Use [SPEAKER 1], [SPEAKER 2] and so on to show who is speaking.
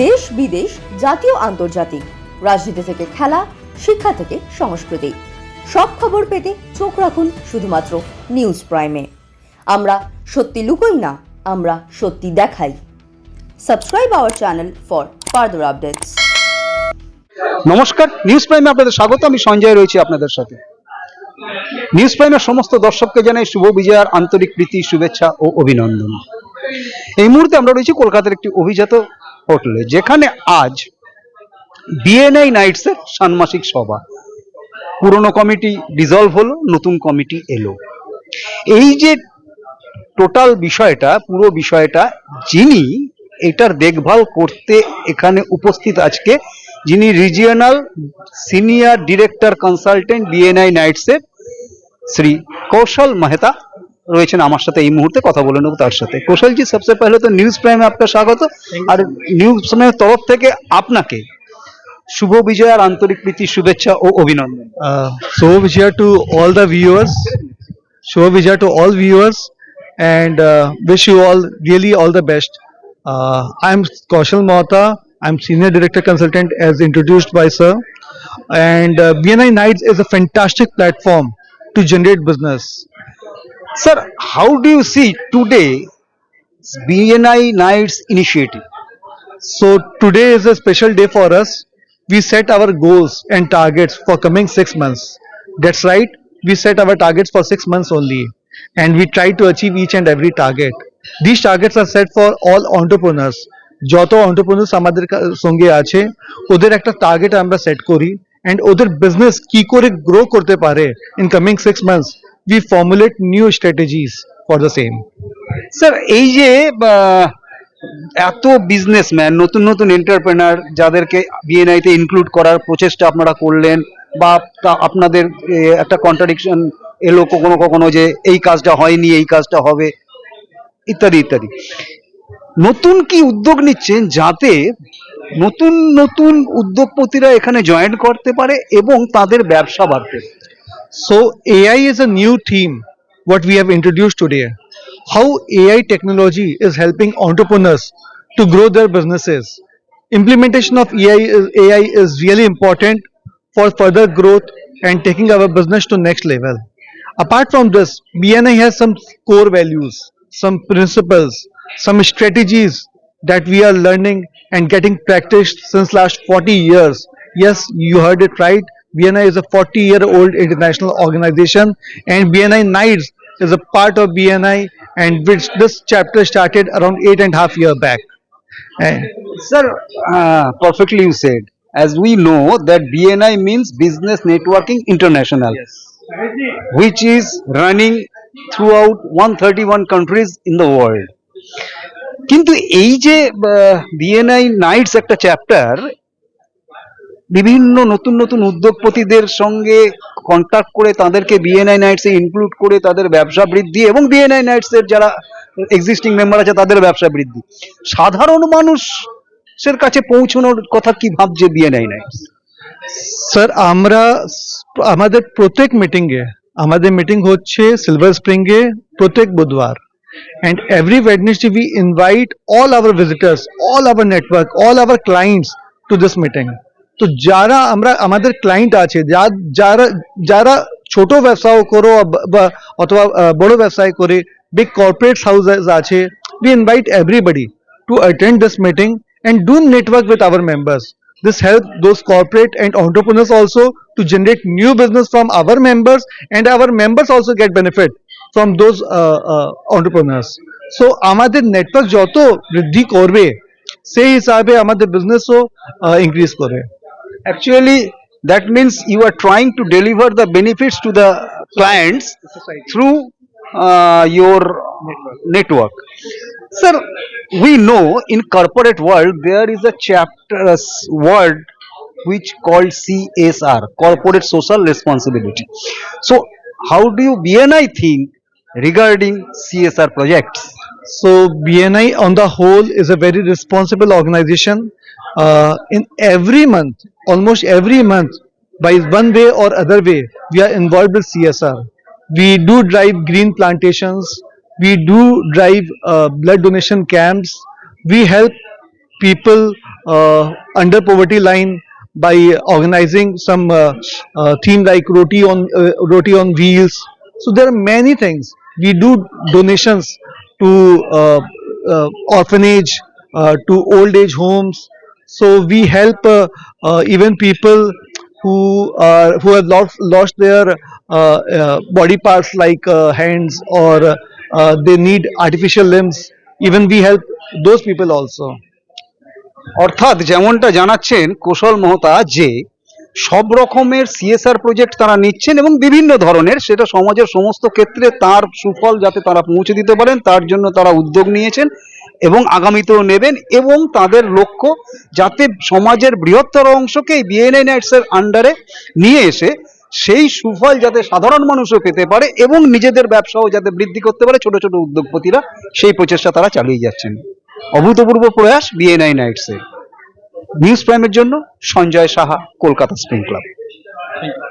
[SPEAKER 1] দেশ বিদেশ, জাতীয়, আন্তর্জাতিক। রাজনীতি থেকে খেলা, শিক্ষা থেকে সংস্কৃতি। সব খবর পেতে চোখ রাখুন শুধুমাত্র নিউজ প্রাইমে। আমরা সত্যি লুকোই না, আমরা সত্যি দেখাই। Subscribe our channel for further updates.
[SPEAKER 2] নমস্কার, নিউজ প্রাইমে আপনাদের স্বাগত, আমি সঞ্জয় রয়েছি আপনাদের সাথে। নিউজ প্রাইমের সমস্ত দর্শককে জানাই শুভ বিজয়ার আন্তরিক প্রীতি, শুভেচ্ছা ও অভিনন্দন। এই মুহূর্তে আমরা রয়েছি কলকাতার একটি অভিজাত হোটেলে, যেখানে আজ বিএনআই নাইটস এর ষান্মাসিক সভা। পুরনো কমিটি ডিসলভ হলো, নতুন কমিটি এলো। এই যে টোটাল বিষয়টা, পুরো বিষয়টা, যিনি এটার দেখভাল করতে এখানে উপস্থিত আজকে, যিনি regional senior director consultant BNI knights এর, শ্রী কৌশল মেহতা রয়েছেন আমার সাথে এই মুহূর্তে কথা বলে নেব তার সাথে। কৌশলজি সবচেয়ে পহলে তো নিউজ প্রাইমে আপনার স্বাগত। আর নিউজ প্রাইমের তরফ থেকে আপনাকে শুভ বিজয় আর আন্তরিক প্রীতি শুভেচ্ছা ও অভিনন্দন।
[SPEAKER 3] শুভ বিজয় টু অল দ্য ভিউয়ার্স শুভ বিজয় to all viewers and wish you all really all the best I am Kaushal Mehta. I am senior director consultant as introduced by sir and BNI knights is a fantastic platform to generate business
[SPEAKER 2] Sir, how do you see today BNI Nights initiative?
[SPEAKER 3] So today is a special day for us. We set our goals and targets for coming six months. That's right. We set our targets for six months only, and we try to achieve each and every target. These targets are set for all entrepreneurs. যত entrepreneurs আমাদের কা- সঙ্গে আছে ওদের একটা target আমরা set করি and ওদের বিজনেস কি করে গ্রো করতে পারে in coming six months we formulate new strategies for the same
[SPEAKER 2] sir এই যে এত বিজনেসম্যান নতুন নতুন এন্টারপ্রেনার যাদেরকে বিএনআই তে ইনক্লুড করার প্রচেষ্টা আপনারা করলেন, বা আপনাদের একটা কন্ট্রাডিকশন এলো কখনো কখনো যে এই কাজটা হয়নি, এই কাজটা হবে, ইত্যাদি ইত্যাদি নতুন কি উদ্যোগ নিচ্ছেন যাতে নতুন নতুন উদ্যোগপতিরা এখানে জয়েন করতে পারে এবং তাদের ব্যবসা বাড়তে?
[SPEAKER 3] So AI is a new theme what we have introduced today. How AI technology is helping entrepreneurs to grow their businesses. Implementation of AI is, AI is really important for further growth and taking our business to next level. Apart from this, BNI has some core values, some principles, some strategies that we are learning and getting practiced since last 40 years. Yes, you heard it right. BNI is a 40 year old international organization and BNI Nights is a part of BNI and which this chapter started around eight and a half year back. And
[SPEAKER 2] Sir, uh, perfectly you said. As we know that BNI means Business Networking International, which is running throughout 131 countries in the world. কিন্তু এই যে BNI Knights একটা chapter বিভিন্ন নতুন নতুন উদ্যোগপতিদের সঙ্গে contact করে তাদেরকে বিএনআই নাইটসে ইনক্লুড করে তাদের ব্যবসা বৃদ্ধি এবং বিএনআই নাইটস এর যারা এক্সিস্টিং মেম্বার আছে তাদের ব্যবসা বৃদ্ধি। সাধারণ মানুষের কাছে পৌঁছানোর কথা কি ভাবছে বিএনআই নাইটস
[SPEAKER 3] স্যার আমরা আমাদের প্রত্যেক মিটিংয়ে আমাদের মিটিং হচ্ছে সিলভার স্প্রিংয়ে প্রত্যেক বুধবার। And every Wednesday we invite all our visitors, all our network, all our clients to this meeting. তো যারা আমরা আমাদের ক্লায়েন্ট আছে যা- যারা যারা ছোট ব্যবসাও করো বা- অথবা বড় ব্যবসায় করে বিগ কর্পোরেট হাউসেস আছে everybody to attend this meeting and do network with our members. This helps those corporate and entrepreneurs also to generate new business from our members and our members also get benefit from those uh, uh, entrepreneurs. So আমাদের network যত বৃদ্ধি করবে সেই হিসাবে আমাদের বিজনেসও increase করবে
[SPEAKER 2] actually that means you are trying to deliver the benefits to the clients through uh, your network. sir we know in corporate world there is a chapter a word which called csr corporate social responsibility so how do you bni think regarding csr projects
[SPEAKER 3] So BNI on the whole is a very responsible organization. Uh, in every month, almost every month, by one way or other way, we are involved with CSR. We do drive green plantations. We do drive uh, blood donation camps. We help people uh, under poverty line by organizing some uh, uh, theme like roti on uh, roti on wheels. So there are many things. We do donations to uh, uh, orphanage, uh, to old age homes. So we help uh, uh, even people who are who have lost lost their uh, uh, body parts like uh, hands or uh, they need artificial limbs. Even we help those people also.
[SPEAKER 2] অর্থাৎ যেমনটা জানাচ্ছেন কোশল মহতা যে সব রকমের CSR project তারা নিচ্ছেন এবং বিভিন্ন ধরনের সেটা সমাজের সমস্ত ক্ষেত্রে তার সুফল যাতে তারা পৌঁছে দিতে পারেন তার জন্য তারা উদ্যোগ নিয়েছেন এবং আগামীতেও নেবেন এবং তাদের লক্ষ্য যাতে সমাজের বৃহত্তর অংশকে বিএনআই নাইটসের আন্ডারে নিয়ে এসে সেই সুফল যাতে সাধারণ মানুষও পেতে পারে এবং নিজেদের ব্যবসাও যাতে বৃদ্ধি করতে পারে ছোট ছোট উদ্যোগপতিরা সেই প্রচেষ্টা তারা চালিয়ে যাচ্ছেন। অভূতপূর্ব প্রয়াস বিএনআই নাইটসের নিউজ প্রাইমের জন্য সঞ্জয় সাহা, কলকাতা স্প্রিং ক্লাব